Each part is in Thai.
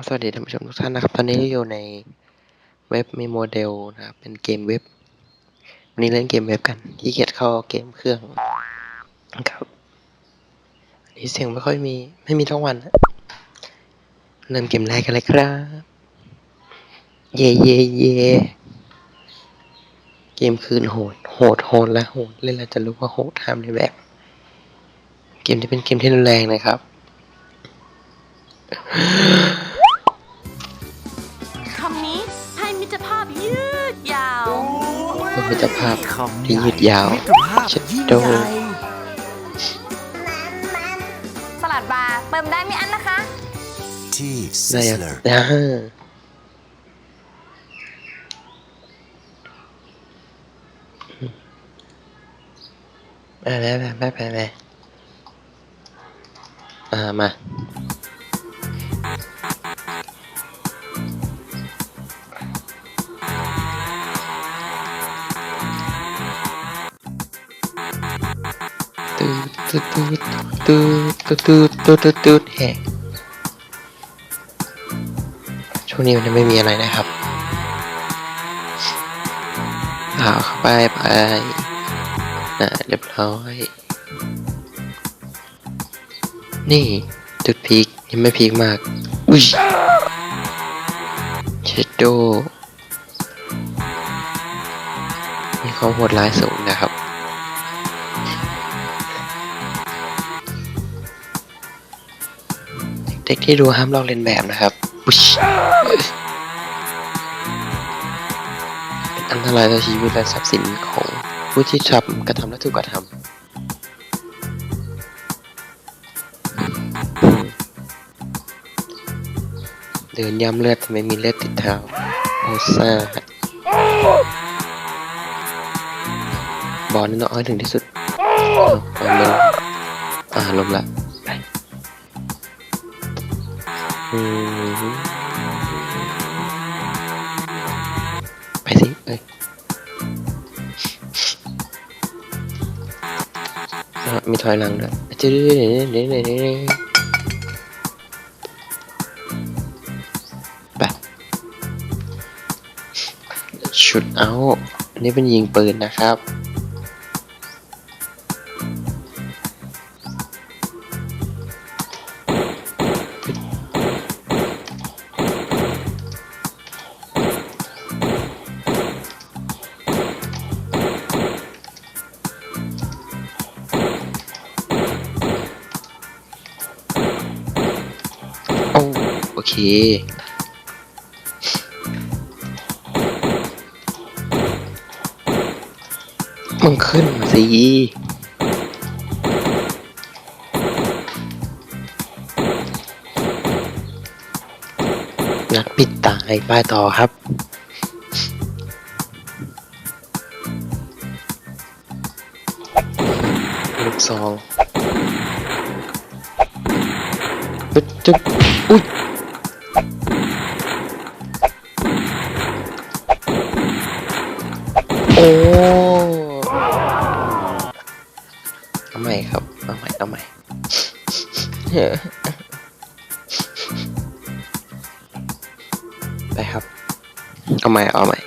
ครับ สวัสดีท่านผู้ชมทุกท่านนะครับ ตอนนี้อยู่ในเว็บมีโมเดลนะครับ เป็นเกมเว็บ วันนี้เล่นเกมเว็บกันที่เกียจเข้าเกมเครื่องครับอันนี้เสียงไม่ค่อยมี ไม่มีทั้งวันนะเริ่มเกมแรกกันเลยครับ เย่เย่เย่เกมคืนโหด โหด โหดและโหด เล่นแล้วจะรู้ว่าโหดทำในแบบ เกมที่เป็นเกมที่รุนแรงนะครับ พื่อมิตรภาพที่ยืดยาวมิตรภาพเช็ดยิ่งโดใหญ่สลัดบาร์เติมได้ไม่อั้นนะคะที่ได้ครับ Sizzler อ่าไปไปไปไปไปอ่ามา ตูดตูดตูดตูดตูดตูดตูดเฮ้ช่วงนี้มันไม่มีอะไรนะครับเอาเข้าไปไปนะเรียบร้อย นี่จุดพีกยังไม่พีกมาก อุ้ยเชดโดมีความโหดร้ายสูง ด็กที่ดูห้ามลอกเลียนแบบนะครับเป็นอันตรายต่อชีวิตและทรัพย์สินของผู้ที่ทำกระทำและถูกกระทำเดินย้ำเลือดทำไมมีเลือดติดเท้าโอซ่าบอลนี่ต้องอาให้ถึงที่สุดอาเอาลงอ่าลงละ ไปสิเอ้ยมีถอยหลังด้วยจืดเดี๋ยวเดี๋ยวเดี๋ยวเดี๋ยวไปชุดเอา อันนี้เป็นยิงปืนนะครับ เค มึงขึ้นมาสินักปิดตายไปต่อครับลูกซองจึ๊บจึ๊บอุ้ย อ้เอาใหม่ครับเอาใหม่เอาใหม่ไปครับเอาใหม่เอาใหม่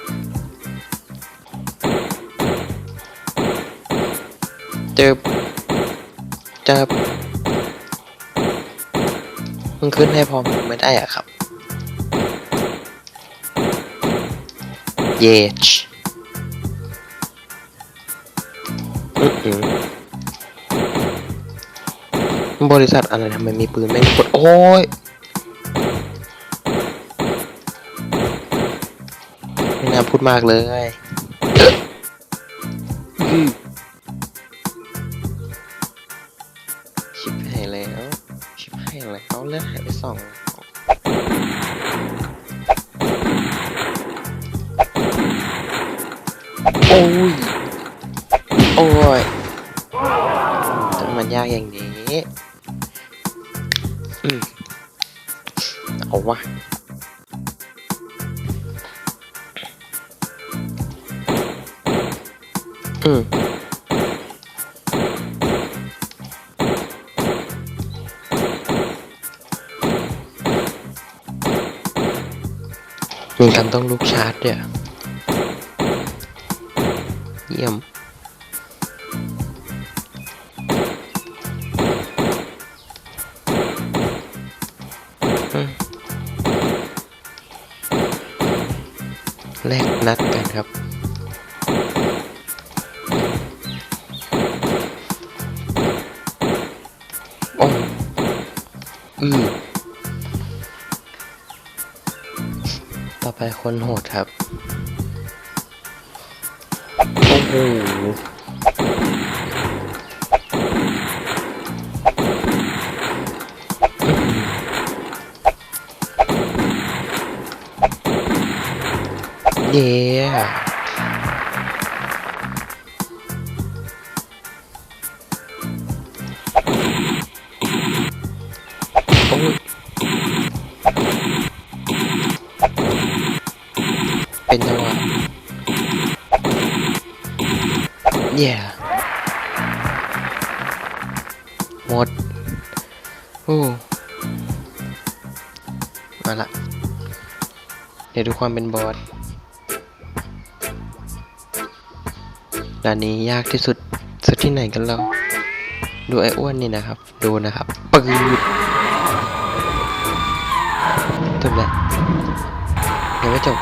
เจอเจอมึงขึ้นให้พร้อมผมไม่ได้อะครับ เยช บริษัทอะไรทำไมมีปืนไม่กดโอ้ยไม่น่าพูดมากเลยชิบหายแล้วชิบหายแล้วเลือดหายไปสองโอ้ย โอ้ยมันยากอย่างนี้ Ừ. Ẩu quá Ừ Mình cần ต้องลูกชาร์จเนี่ยเยี่ยม แลกนัดกันครับ โอ้อือต่อไปคนโหดครับ โอ้โห เย้โอ้ยเป็นจังหวะเย้หมดโอ้มาละ เดี๋ยวดูความเป็นบอส ด่านนี้ยากที่สุดสุดที่ไหนกันเราดูไอ้อ้วนนี่นะครับ ดูนะครับปืดจบแล้วยังไม่จบ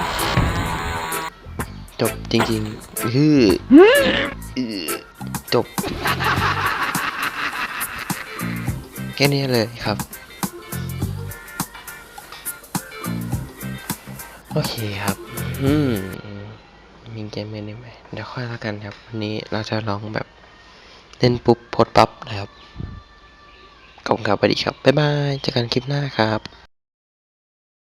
จบจริงๆฮือจบ แค่นี้เลยครับ โอเคครับ อืม มีเกมเมนูไหมเดี๋ยวค่อยแล้วกันครับ วันนี้เราจะลองแบบเล่นปุ๊บโพสปั๊บนะครับขอบคุณครับสวัสดีครับ บ๊ายบายเจอกันคลิปหน้าครับ